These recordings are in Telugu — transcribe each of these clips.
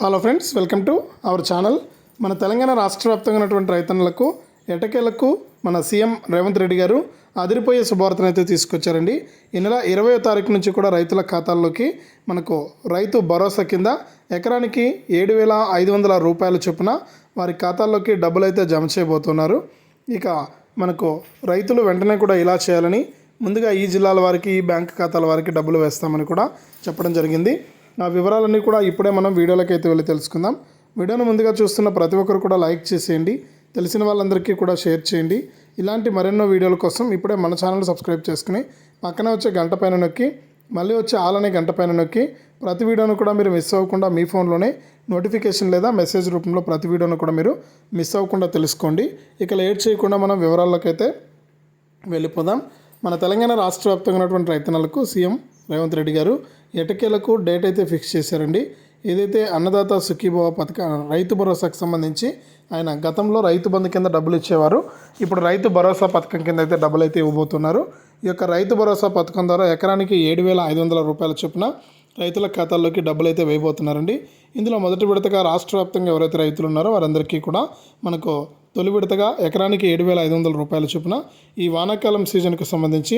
Hello friends welcome to our channel మన తెలంగాణ రాష్ట్ర వ్యాప్తంగా ఉన్నటువంటి రైతన్నులకు ఎటకేలకు మన సీఎం రేవంత్ రెడ్డి గారు అదిరిపోయే శుభవార్తను అయితే తీసుకొచ్చారండి. ఈ నెల ఇరవయో తారీఖు నుంచి కూడా రైతుల ఖాతాల్లోకి మనకు రైతు భరోసా కింద ఎకరానికి ఏడు వేల ఐదు వందల రూపాయల చొప్పున వారి ఖాతాల్లోకి డబ్బులు అయితే జమ చేయబోతున్నారు. ఇక మనకు రైతులు వెంటనే కూడా ఇలా చేయాలని ముందుగా ఈ జిల్లాల వారికి ఈ బ్యాంక్ ఖాతాల వారికి డబ్బులు వేస్తామని కూడా చెప్పడం జరిగింది. ఆ వివరాలన్నీ కూడా ఇప్పుడే మనం వీడియోలోకి అయితే వెళ్ళి తెలుసుకుందాం. వీడియోను ముందుగా చూస్తున్న ప్రతి ఒక్కరు కూడా లైక్ చేసేయండి. తెలిసిన వాళ్ళందరికీ కూడా షేర్ చేయండి. ఇలాంటి మరెన్నో వీడియోల కోసం ఇప్పుడే మన ఛానల్ సబ్స్క్రైబ్ చేసుకుని పక్కనే వచ్చే గంట పైన నొక్కి మళ్ళీ వచ్చే ఆలనే గంట పైన నొక్కి ప్రతి వీడియోను కూడా మీరు మిస్ అవ్వకుండా మీ ఫోన్లోనే నోటిఫికేషన్ లేదా మెసేజ్ రూపంలో ప్రతి వీడియోను కూడా మీరు మిస్ అవ్వకుండా తెలుసుకోండి. ఇక లేట్ చేయకుండా మనం వివరాల్లోకైతే వెళ్ళిపోదాం. మన తెలంగాణ రాష్ట్ర వ్యాప్తంగా ఉన్నటువంటి రైతన్నలకు సీఎం రేవంత్ రెడ్డి గారు ఎటకేలకు డేట్ అయితే ఫిక్స్ చేశారండి. ఏదైతే అన్నదాత సుఖీభవ పథక రైతు భరోసాకు సంబంధించి ఆయన గతంలో రైతు బంధు కింద డబ్బులు ఇచ్చేవారు. ఇప్పుడు రైతు భరోసా పథకం కింద అయితే డబ్బులు అయితే ఇవ్వబోతున్నారు. ఈ యొక్క రైతు భరోసా పథకం ద్వారా ఎకరానికి ఏడు వేల ఐదు వందల రూపాయల చొప్పున రైతుల ఖాతాల్లోకి డబ్బులు అయితే వేయబోతున్నారండి. ఇందులో మొదటి విడతగా రాష్ట్ర వ్యాప్తంగా ఎవరైతే రైతులు ఉన్నారో వారందరికీ కూడా మనకు తొలి విడతగా ఎకరానికి ఏడు వేల ఐదు వందల రూపాయల చొప్పున ఈ వానాకాలం సీజన్కు సంబంధించి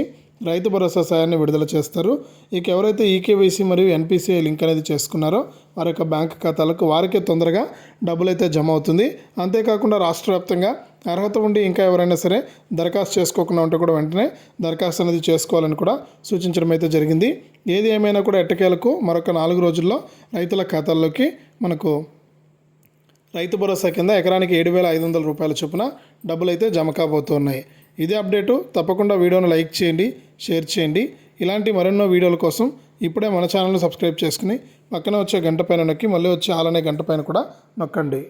రైతు భరోసా సాయాన్ని విడుదల చేస్తారు. ఇక ఎవరైతే ఈకేవైసీ మరియు ఎన్పిసిఐ లింక్ అనేది చేసుకున్నారో వారి యొక్క బ్యాంక్ ఖాతాలకు వారికే తొందరగా డబ్బులు అయితే జమ అవుతుంది. అంతేకాకుండా రాష్ట్ర వ్యాప్తంగా అర్హత ఉండి ఇంకా ఎవరైనా సరే దరఖాస్తు చేసుకోకుండా ఉంటే కూడా వెంటనే దరఖాస్తు అనేది చేసుకోవాలని కూడా సూచించడం అయితే జరిగింది. ఏది ఏమైనా కూడా ఎట్టకేలకు మరొక నాలుగు రోజుల్లో రైతుల ఖాతాల్లోకి మనకు రైతు భరోసా కింద ఎకరానికి ఏడు వేల ఐదు వందల రూపాయల చొప్పున డబ్బులు అయితే జమ కాబోతున్నాయి. ఇదే అప్డేటు. తప్పకుండా వీడియోను లైక్ చేయండి షేర్ చేయండి. ఇలాంటి మరెన్నో వీడియోల కోసం ఇప్పుడే మన ఛానల్ని సబ్స్క్రైబ్ చేసుకుని పక్కన వచ్చే గంట పైన నొక్కి మళ్ళీ వచ్చే ఆలనే గంట పైన కూడా నొక్కండి.